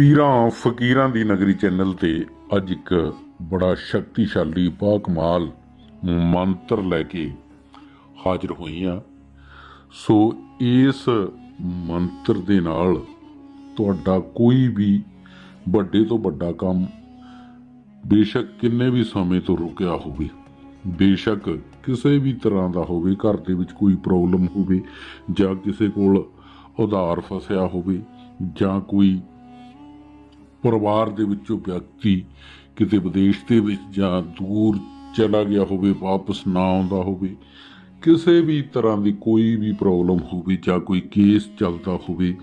ਪੀਰਾਂ ਫਕੀਰਾਂ ਦੀ ਨਗਰੀ ਚੈਨਲ ਤੇ ਅੱਜ ਇੱਕ ਬੜਾ ਸ਼ਕਤੀਸ਼ਾਲੀ ਬਾਕਮਾਲ ਮੰਤਰ ਲੈ ਕੇ ਹਾਜ਼ਰ ਹੋਈ ਹਾਂ। ਸੋ ਇਸ ਮੰਤਰ ਦੇ ਨਾਲ ਤੁਹਾਡਾ ਕੋਈ ਵੀ ਵੱਡੇ ਤੋਂ ਵੱਡਾ ਕੰਮ ਬੇਸ਼ੱਕ ਕਿੰਨੇ ਵੀ ਸਮੇਂ ਤੋਂ ਰੁਕਿਆ ਹੋਵੇ, ਬੇਸ਼ੱਕ ਕਿਸੇ ਵੀ ਤਰ੍ਹਾਂ ਦਾ ਹੋਵੇ, ਘਰ ਦੇ ਵਿੱਚ ਕੋਈ ਪ੍ਰੋਬਲਮ ਹੋਵੇ ਜਾਂ ਕਿਸੇ ਕੋਲ ਉਧਾਰ ਫਸਿਆ ਹੋਵੇ ਜਾਂ ਕੋਈ ਪਰਿਵਾਰ ਦੇ ਵਿੱਚੋਂ ਵਿਅਕਤੀ ਕਿਤੇ ਵਿਦੇਸ਼ ਦੇ ਵਿੱਚ ਜਾਂ ਦੂਰ ਚਲਾ ਗਿਆ ਹੋਵੇ, ਵਾਪਸ ਨਾ ਆਉਂਦਾ ਹੋਵੇ, ਕਿਸੇ ਵੀ ਤਰ੍ਹਾਂ ਦੀ ਕੋਈ ਵੀ ਪ੍ਰੋਬਲਮ ਹੋਵੇ ਜਾਂ ਕੋਈ ਕੇਸ ਚੱਲਦਾ ਹੋਵੇ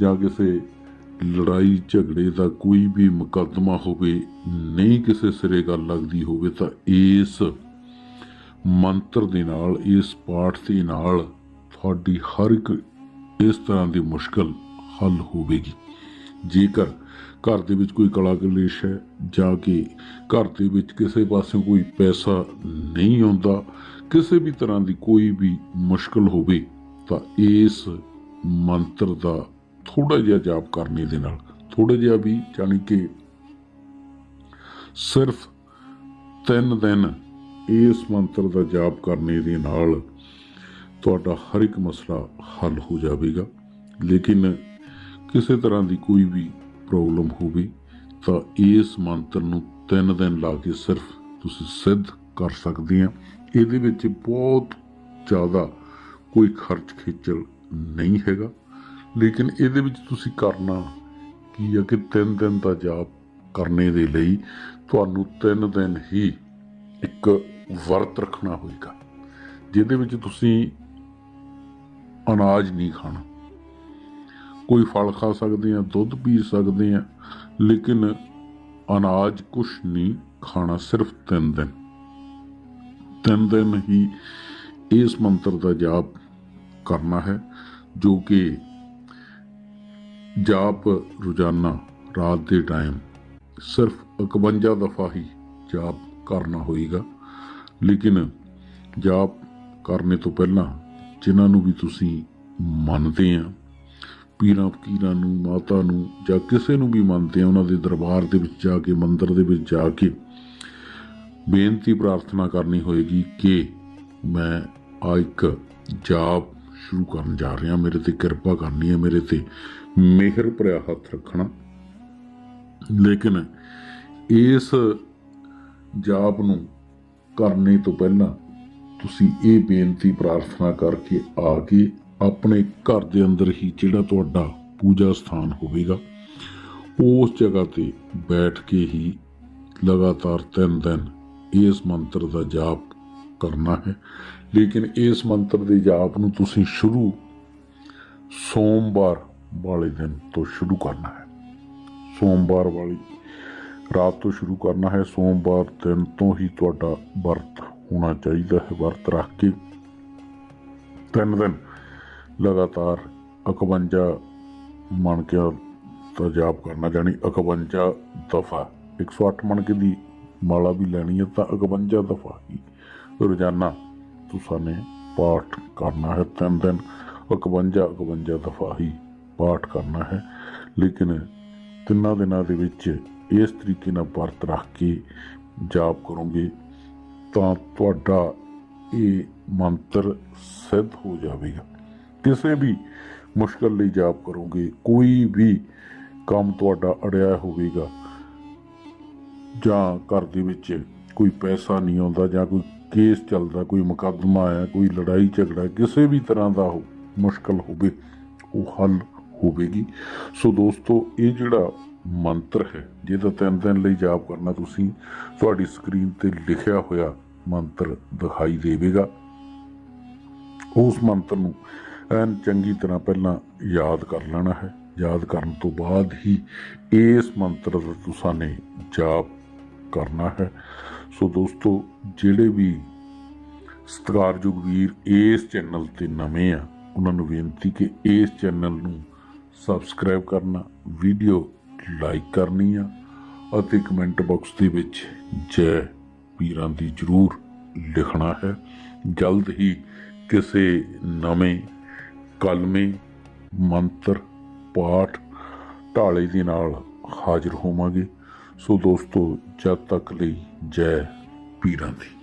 ਜਾਂ ਕਿਸੇ ਲੜਾਈ ਝਗੜੇ ਦਾ ਕੋਈ ਵੀ ਮੁਕੱਦਮਾ ਹੋਵੇ, ਨਹੀਂ ਕਿਸੇ ਸਿਰੇ ਗੱਲ ਲੱਗਦੀ ਹੋਵੇ ਤਾਂ ਇਸ ਮੰਤਰ ਦੇ ਨਾਲ, ਇਸ ਪਾਠ ਦੇ ਨਾਲ ਤੁਹਾਡੀ ਹਰ ਇੱਕ ਇਸ ਤਰ੍ਹਾਂ ਦੀ ਮੁਸ਼ਕਲ ਹੱਲ ਹੋਵੇਗੀ। ਜੇਕਰ ਘਰ ਦੇ ਵਿੱਚ ਕੋਈ ਕਲਾ ਕਲੇਸ਼ ਹੈ ਜਾਂ ਕਿ ਘਰ ਦੇ ਵਿੱਚ ਕਿਸੇ ਪਾਸੋਂ ਕੋਈ ਪੈਸਾ ਨਹੀਂ ਆਉਂਦਾ, ਕਿਸੇ ਵੀ ਤਰ੍ਹਾਂ ਦੀ ਕੋਈ ਵੀ ਮੁਸ਼ਕਲ ਹੋਵੇ, ਤਾਂ ਇਸ ਮੰਤਰ ਦਾ ਥੋੜਾ ਜਿਹਾ ਜਾਪ ਕਰਨੇ ਦੇ ਨਾਲ ਥੋੜਾ ਜਿਹਾ ਵੀ ਜਾਣੀ ਕਿ ਸਿਰਫ ਤਿੰਨ ਦਿਨ ਇਸ ਮੰਤਰ ਦਾ ਜਾਪ ਕਰਨੇ ਦੇ ਨਾਲ ਤੁਹਾਡਾ ਹਰ ਇੱਕ ਮਸਲਾ ਹੱਲ ਹੋ ਜਾਵੇਗਾ। ਲੇਕਿਨ ਕਿਸੇ ਤਰ੍ਹਾਂ ਦੀ ਕੋਈ ਵੀ ਪ੍ਰੋਬਲਮ ਹੋਵੇ, ਤਾਂ ਇਸ ਮੰਤਰ ਨੂੰ ਤਿੰਨ ਦਿਨ ਲਾ ਕੇ ਸਿਰਫ ਤੁਸੀਂ ਸਿੱਧ ਕਰ ਸਕਦੇ ਆ। ਇਹਦੇ ਵਿੱਚ ਬਹੁਤ ਜ਼ਿਆਦਾ ਕੋਈ ਖਰਚ ਖੇਚਲ ਨਹੀਂ ਹੈਗਾ। ਲੇਕਿਨ ਇਹਦੇ ਵਿੱਚ ਤੁਸੀਂ ਕਰਨਾ ਕੀ ਹੈ ਕਿ ਤਿੰਨ ਦਿਨ ਦਾ ਜਾਪ ਕਰਨੇ ਦੇ ਲਈ ਤੁਹਾਨੂੰ ਤਿੰਨ ਦਿਨ ਹੀ ਇੱਕ ਵਰਤ ਰੱਖਣਾ ਹੋਏਗਾ, ਜਿਹਦੇ ਵਿੱਚ ਤੁਸੀਂ ਅਨਾਜ ਨਹੀਂ ਖਾਣਾ। ਕੋਈ ਫਲ ਖਾ ਸਕਦੇ ਆ ਦੁੱਧ ਪੀ ਸਕਦੇ ਆ ਲੇਕਿਨ ਅਨਾਜ ਕੁਛ ਨਹੀਂ ਖਾਣਾ, ਸਿਰਫ ਤਿੰਨ ਦਿਨ। ਤਿੰਨ ਦਿਨ ਹੀ ਇਸ ਮੰਤਰ ਦਾ ਜਾਪ ਕਰਨਾ ਹੈ, ਜੋ ਕਿ ਜਾਪ ਰੋਜ਼ਾਨਾ ਰਾਤ ਦੇ ਟਾਈਮ ਸਿਰਫ 51 ਦਫਾ ਹੀ ਜਾਪ ਕਰਨਾ ਹੋਏਗਾ। ਲੇਕਿਨ ਜਾਪ ਕਰਨੇ ਤੋਂ ਪਹਿਲਾਂ ਜਿਨ੍ਹਾਂ ਨੂੰ ਵੀ ਤੁਸੀਂ ਮੰਨਦੇ ਆ ਪੀਰਾਂ, ਫਕੀਰਾਂ ਨੂੰ, ਮਾਤਾ ਨੂੰ ਜਾਂ ਕਿਸੇ ਨੂੰ ਵੀ ਮੰਨਦੇ ਆ, ਉਹਨਾਂ ਦੇ ਦਰਬਾਰ ਦੇ ਵਿੱਚ ਜਾ ਕੇ, ਮੰਦਿਰ ਦੇ ਵਿੱਚ ਜਾ ਕੇ ਬੇਨਤੀ ਪ੍ਰਾਰਥਨਾ ਕਰਨੀ ਹੋਏਗੀ ਕਿ ਮੈਂ ਆ ਇੱਕ ਜਾਪ ਸ਼ੁਰੂ ਕਰਨ ਜਾ ਰਿਹਾ, ਮੇਰੇ ਤੇ ਕਿਰਪਾ ਕਰਨੀ ਹੈ, ਮੇਰੇ ਤੇ ਮਿਹਰ ਭਰਿਆ ਹੱਥ ਰੱਖਣਾ। ਲੇਕਿਨ ਇਸ ਜਾਪ ਨੂੰ ਕਰਨੇ ਤੋਂ ਪਹਿਲਾਂ ਤੁਸੀਂ ਇਹ ਬੇਨਤੀ ਪ੍ਰਾਰਥਨਾ ਕਰਕੇ ਆ ਕੇ ਆਪਣੇ ਘਰ ਦੇ ਅੰਦਰ ਹੀ ਜਿਹੜਾ ਤੁਹਾਡਾ ਪੂਜਾ ਸਥਾਨ ਹੋਵੇਗਾ, ਉਸ ਜਗ੍ਹਾ ਤੇ ਬੈਠ ਕੇ ਹੀ ਲਗਾਤਾਰ ਤਿੰਨ ਦਿਨ ਇਸ ਮੰਤਰ ਦਾ ਜਾਪ ਕਰਨਾ ਹੈ। ਲੇਕਿਨ ਇਸ ਮੰਤਰ ਦੇ ਜਾਪ ਨੂੰ ਤੁਸੀਂ ਸ਼ੁਰੂ ਸੋਮਵਾਰ ਵਾਲੇ ਦਿਨ ਤੋਂ ਸ਼ੁਰੂ ਕਰਨਾ ਹੈ। ਸੋਮਵਾਰ ਵਾਲੀ ਰਾਤ ਤੋਂ ਸ਼ੁਰੂ ਕਰਨਾ ਹੈ। ਸੋਮਵਾਰ ਦਿਨ ਤੋਂ ਹੀ ਤੁਹਾਡਾ ਵਰਤ ਹੋਣਾ ਚਾਹੀਦਾ ਹੈ। ਵਰਤ ਰੱਖ ਕੇ ਤਿੰਨ ਦਿਨ ਲਗਾਤਾਰ 51 ਮਣਕਿਆਂ ਦਾ ਜਾਪ ਕਰਨਾ ਜਾਨੀ 51 ਦਫਾ। 108 ਮਣਕੇ ਦੀ ਮਾਲਾ ਵੀ ਲੈਣੀ ਹੈ ਤਾਂ 51 ਦਫਾ ਹੀ। ਰੋਜ਼ਾਨਾ ਤੁਸੀਂ ਨੇ ਪਾਠ ਕਰਨਾ ਹੈ, ਤਿੰਨ ਦਿਨ 51 51 ਦਫਾ ਹੀ ਪਾਠ ਕਰਨਾ ਹੈ। ਲੇਕਿਨ ਤਿੰਨਾਂ ਦਿਨਾਂ ਦੇ ਵਿੱਚ ਇਸ ਤਰੀਕੇ ਨਾਲ ਵਰਤ ਰੱਖ ਕੇ ਜਾਪ ਕਰੋਗੇ ਤਾਂ ਤੁਹਾਡਾ ਇਹ ਮੰਤਰ ਸਿੱਧ ਹੋ ਜਾਵੇਗਾ। ਕਿਸੇ ਵੀ ਮੁਸ਼ਕਲ ਲਈ ਜਾਪ ਕਰੋਗੇ, ਕੋਈ ਵੀ ਕੰਮ ਤੁਹਾਡਾ ਅੜਿਆ ਹੋਵੇਗਾ, ਜਾਂ ਘਰ ਦੇ ਵਿੱਚ ਕੋਈ ਪੈਸਾ ਨਹੀਂ ਆਉਂਦਾ, ਜਾਂ ਕੋਈ ਕੇਸ ਚੱਲਦਾ, ਕੋਈ ਮੁਕੱਦਮਾ ਆਇਆ, ਕੋਈ ਲੜਾਈ ਝਗੜਾ, ਕਿਸੇ ਵੀ ਤਰ੍ਹਾਂ ਦਾ ਹੋ, ਮੁਸ਼ਕਲ ਹੋਵੇ, ਉਹ ਹੱਲ ਹੋਵੇਗੀ। ਸੋ ਦੋਸਤੋ, ਇਹ ਜਿਹੜਾ ਮੰਤਰ ਹੈ, ਜਿਹਦਾ ਤਿੰਨ ਦਿਨ ਲਈ ਜਾਪ ਕਰਨਾ ਤੁਸੀਂ, ਤੁਹਾਡੀ ਸਕਰੀਨ ਤੇ ਲਿਖਿਆ ਹੋਇਆ ਮੰਤਰ ਦਿਖਾਈ ਦੇਵੇਗਾ। ਉਸ ਮੰਤਰ ਨੂੰ ਐਨ ਚੰਗੀ ਤਰ੍ਹਾਂ ਪਹਿਲਾਂ ਯਾਦ ਕਰ ਲੈਣਾ ਹੈ। ਯਾਦ ਕਰਨ ਤੋਂ ਬਾਅਦ ਹੀ ਇਸ ਮੰਤਰ ਦਾ ਤੁਸੀਂ ਨੇ ਜਾਪ ਕਰਨਾ ਹੈ। ਸੋ ਦੋਸਤੋ, ਜਿਹੜੇ ਵੀ ਸਤਿਕਾਰਯੋਗ ਵੀਰ ਇਸ ਚੈਨਲ ਤੇ ਨਵੇਂ ਆ, ਉਹਨਾਂ ਨੂੰ ਬੇਨਤੀ ਕਿ ਇਸ ਚੈਨਲ ਨੂੰ ਸਬਸਕ੍ਰਾਈਬ ਕਰਨਾ, ਵੀਡੀਓ ਲਾਈਕ ਕਰਨੀ ਆ ਅਤੇ ਕਮੈਂਟ ਬਾਕਸ ਦੇ ਵਿੱਚ ਜੈ ਪੀਰਾਂ ਦੀ ਜ਼ਰੂਰ ਲਿਖਣਾ ਹੈ। ਜਲਦ ਹੀ ਕਿਸੇ ਨਵੇਂ ਕਲਮੇ, ਮੰਤਰ, ਪਾਠ ਢਾਲੇ ਦੇ ਨਾਲ ਹਾਜ਼ਰ ਹੋਵਾਂਗੇ। ਸੋ ਦੋਸਤੋ, ਜਦ ਤੱਕ ਲਈ ਜੈ ਪੀਰਾਂ ਦੀ।